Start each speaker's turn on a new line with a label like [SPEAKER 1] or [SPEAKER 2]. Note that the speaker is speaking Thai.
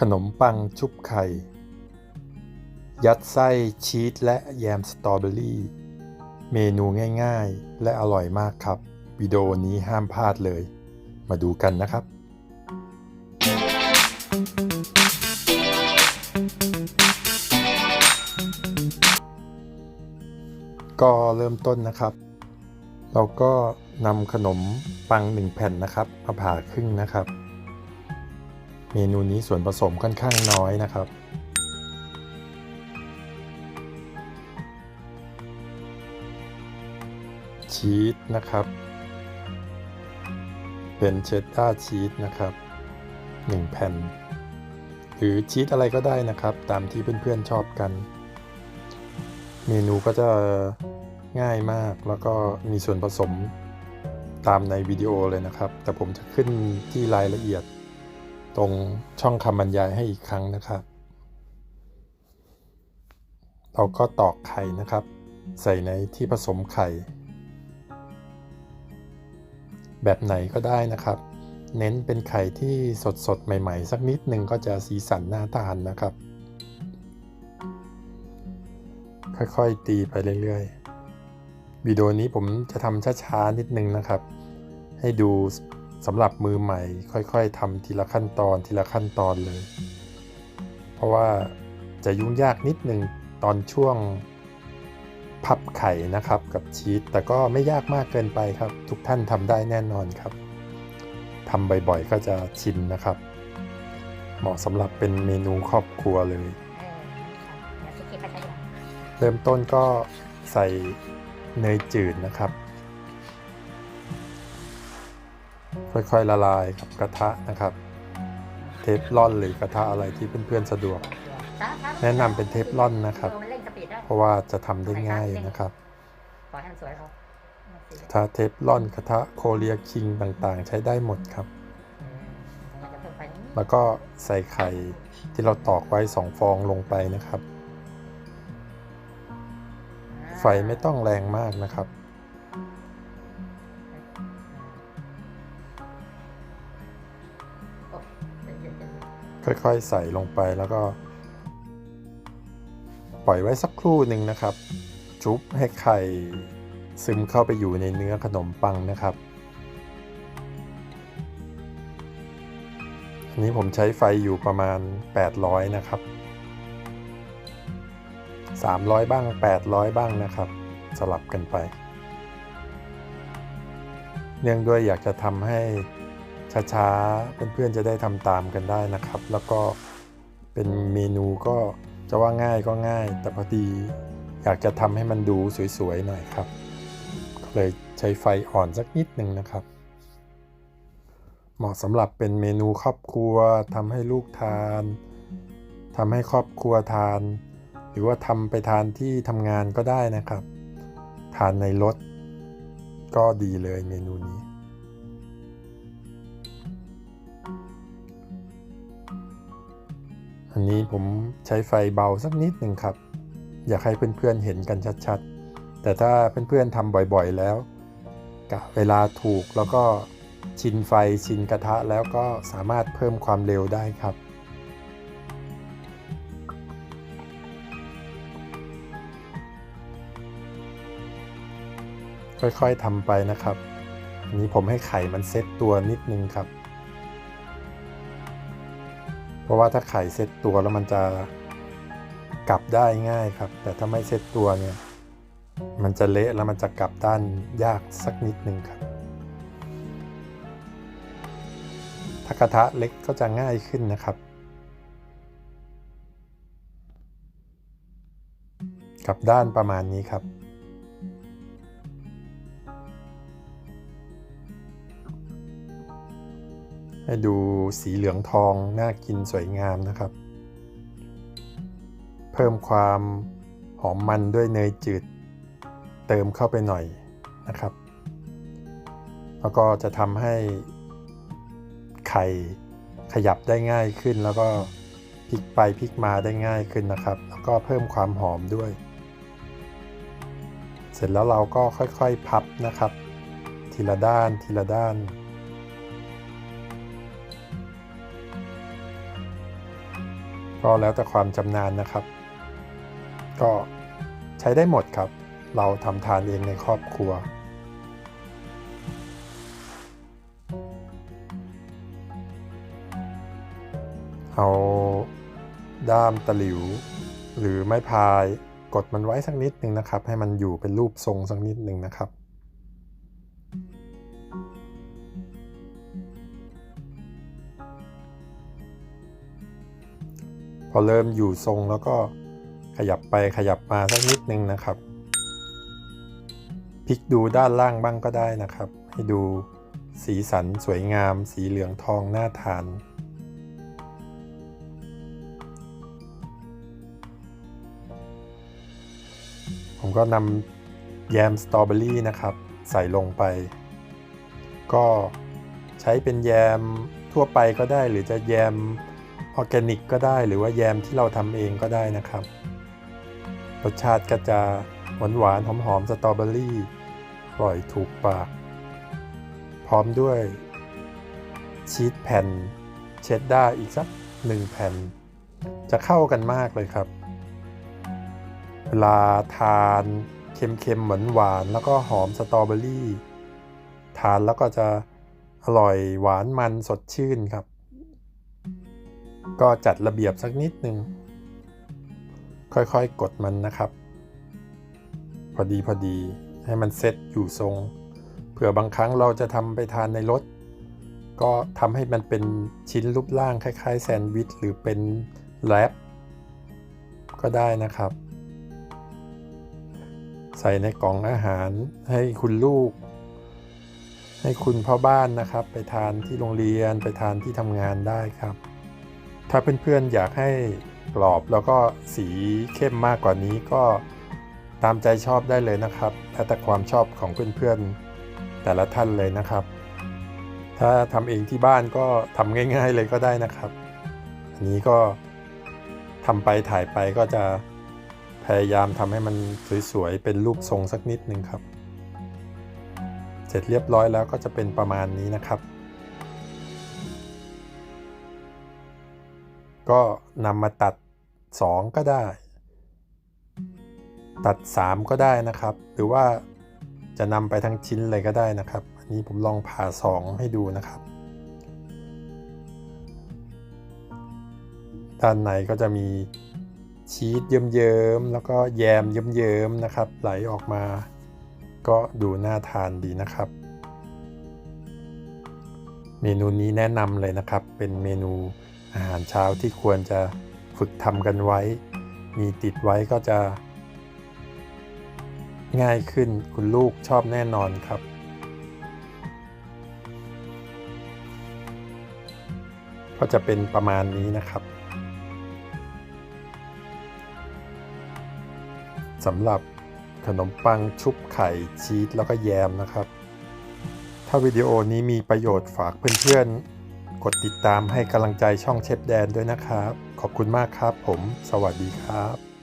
[SPEAKER 1] ขนมปังชุบไข่ ยัดไส้ชีสและแยมสตรอเบอรี่ เมนูง่ายๆ และอร่อยมากครับ วิดีโอนี้ห้ามพลาดเลย มาดูกันนะครับ ก็เริ่มต้นนะครับ เราก็นำขนมปังหนึ่งแผ่นนะครับมาผ่าครึ่งนะครับ เมนูนี้ส่วนผสมค่อนข้างน้อยนะครับชีสนะครับ เป็นเชดดาร์ชีสนะครับ 1 แผ่น หรือชีสอะไรก็ได้นะครับ ตามที่เพื่อนๆชอบกัน เมนูก็จะง่ายมากแล้วก็มีส่วนผสมตามในวิดีโอเลยนะครับ แต่ผมจะขึ้นที่รายละเอียด ตรงช่องคำบรรยายให้อีกครั้งนะครับ เราก็ตอกไข่นะครับ ใส่ในที่ผสมไข่ แบบไหนก็ได้นะครับ เน้นเป็นไข่ที่สดๆใหม่ๆ สักนิดหนึ่งก็จะสีสันน่าทานนะครับ ค่อยๆตีไปเรื่อยๆวิดีโอนี้ผมจะทำช้าๆนิดนึงนะครับ ให้ดู สำหรับมือใหม่ ค่อยๆทำทีละขั้นตอนทีละขั้นตอนเลย เพราะว่าจะยุ่งยากนิดนึงตอนช่วงพับไข่นะครับกับชีสแต่ก็ไม่ยากมากเกินไปครับ ทุกท่านทำได้แน่นอนครับทำบ่อยๆก็จะชินนะครับ เหมาะสำหรับเป็นเมนูครอบครัวเลย
[SPEAKER 2] เออเดี๋ยวสิคิดไปใช้ดีกว่า
[SPEAKER 1] เริ่มต้นก็ใส่เนยจืดนะครับ ค่อยๆละลายกับกระทะนะครับ เทฟลอนหรือกระทะอะไรที่เพื่อนๆสะดวก แนะนำเป็นเทฟลอนนะครับ
[SPEAKER 2] เพ
[SPEAKER 1] ราะว่าจะทำได้ง่ายนะครับ
[SPEAKER 2] ก
[SPEAKER 1] ระทะเทฟลอนกระทะโคเรียคิงต่างๆ ใช้ได้หมดครับ แล้วก็ใส่ไข่ที่เราตอกไว้2ฟองลงไปนะครับ ไฟไม่ต้องแรงมากนะครับ ค่อยๆ ใส่ลงไปแล้วก็ ปล่อยไว้สักครู่หนึ่งนะครับ ชุบให้ไข่ซึมเข้าไปอยู่ในเนื้อขนมปังนะครับอันนี้ผมใช้ไฟอยู่ประมาณ 800 นะครับ 300 บ้าง 800 บ้างนะครับ สลับกันไป เนื่องด้วยอยากจะทำให้ ช้าๆ เพื่อนๆจะได้ทำตามกันได้นะครับ แล้วก็เป็นเมนูก็จะว่าง่ายก็ง่าย แต่พอดีอยากจะทำให้มันดูสวยๆหน่อยครับ ก็เลยใช้ไฟอ่อนสักนิดหนึ่งนะครับ เหมาะสำหรับเป็นเมนูครอบครัวทำให้ลูกทานทำให้ครอบครัวทาน หรือว่าทำไปทานที่ทำงานก็ได้นะครับ ทานในรถก็ดีเลยเมนูนี้ อันนี้ผมใช้ไฟเบาสักนิดหนึ่งครับ อยากให้เพื่อนๆเห็นกันชัดๆ แต่ถ้าเพื่อนๆทำบ่อยๆแล้วกะเวลาถูกแล้วก็ชินไฟชินกระทะแล้วก็สามารถเพิ่มความเร็วได้ครับค่อยๆทำไปนะครับอันนี้ผมให้ไข่มันเซ็ตตัวนิดนึงครับ เพราะว่าถ้าไข่เซตตัวแล้วมันจะกลับได้ง่ายครับ แต่ถ้าไม่เซตตัวเนี่ยมันจะเละแล้วมันจะกลับด้านยากสักนิดนึงครับ ถ้ากระทะเล็กก็จะง่ายขึ้นนะครับกลับด้านประมาณนี้ครับ ให้ดูสีเหลืองทองน่ากินสวยงามนะครับ เพิ่มความหอมมันด้วยเนยจืด เติมเข้าไปหน่อยนะครับ แล้วก็จะทำให้ไข่ขยับได้ง่ายขึ้น แล้วก็พลิกไปพลิกมาได้ง่ายขึ้นนะครับ แล้วก็เพิ่มความหอมด้วย เสร็จแล้วเราก็ค่อยๆพับนะครับ ทีละด้านทีละด้าน ก็แล้วแต่ความจำนาญนะครับ ก็ใช้ได้หมดครับ เราทำทานเองในครอบครัว เอาด้ามตะหลิว หรือไม้พายกดมันไว้สักนิดหนึ่งนะครับ ให้มันอยู่เป็นรูปทรงสักนิดหนึ่งนะครับ พอเริ่มอยู่ทรงแล้วก็ขยับไปขยับมาสักนิดนึงนะครับพลิกดูด้านล่างบ้างก็ได้นะครับ ให้ดูสีสันสวยงาม สีเหลืองทองน่าทาน ผมก็นำแยมสตรอเบอรี่นะครับ ใส่ลงไป ก็ใช้เป็นแยมทั่วไปก็ได้หรือจะแยม ออร์แกนิกก็ได้หรือว่าแยมที่เราทำเองก็ได้นะครับ รสชาติก็จะหวานหวานๆหอมสตรอเบอรี่อร่อยถูกปาก พร้อมด้วย ชีสแผ่นเชดดาร์อีกสักหนึ่งแผ่น จะเข้ากันมากเลยครับ เวลาทานเค็มๆหวานๆแล้วก็หอมสตรอเบอรี่ ทานแล้วก็จะอร่อยหวานมันสดชื่นครับ ก็จัดระเบียบสักนิดนึง ค่อยๆกดมันนะครับ พอดีพอดีให้มันเซ็ตอยู่ทรง เผื่อบางครั้งเราจะทำไปทานในรถ ก็ทำให้มันเป็นชิ้นรูปร่างคล้าย ๆ แซนด์วิชหรือเป็นแรปก็ได้นะครับ ใส่ในกล่องอาหารให้คุณลูก ให้คุณพ่อบ้านนะครับ ไปทานที่โรงเรียนไปทานที่ทำงานได้ครับ ถ้าเพื่อนๆอยากให้กรอบแล้วก็สีเข้มมากกว่านี้ก็ตามใจชอบได้เลยนะครับแล้วแต่ความชอบของเพื่อนๆแต่ละท่านเลยนะครับ ถ้าทำเองที่บ้านก็ทำง่าย ๆเลยก็ได้นะครับ อันนี้ก็ทำไปถ่ายไปก็จะพยายามทำให้มันสวยๆเป็นรูปทรงสักนิดหนึ่งครับ เสร็จเรียบร้อยแล้วก็จะเป็นประมาณนี้นะครับ ก็นำมาตัด 2 ก็ได้ ตัด 3 ก็ได้นะครับ หรือว่าจะนำไปทั้งชิ้นเลยก็ได้นะครับ อันนี้ผมลองผ่า 2 ให้ดูนะครับ ด้านในก็จะมีชีสเยิ้มๆแล้วก็แยมเยิ้มๆนะครับ ไหลออกมา ก็ดูน่าทานดีนะครับ เมนูนี้แนะนำเลยนะครับ เป็นเมนู อาหารเช้าที่ควรจะฝึกทำกันไว้ มีติดไว้ก็จะ ง่ายขึ้นคุณลูกชอบแน่นอนครับ ก็จะเป็นประมาณนี้นะครับสำหรับขนมปังชุบไข่ชีสแล้วก็แยมนะครับ ถ้าวิดีโอนี้มีประโยชน์ฝากเพื่อนๆ กดติดตามให้กำลังใจช่องเชฟแดนด้วยนะครับ ขอบคุณมากครับผม สวัสดีครับ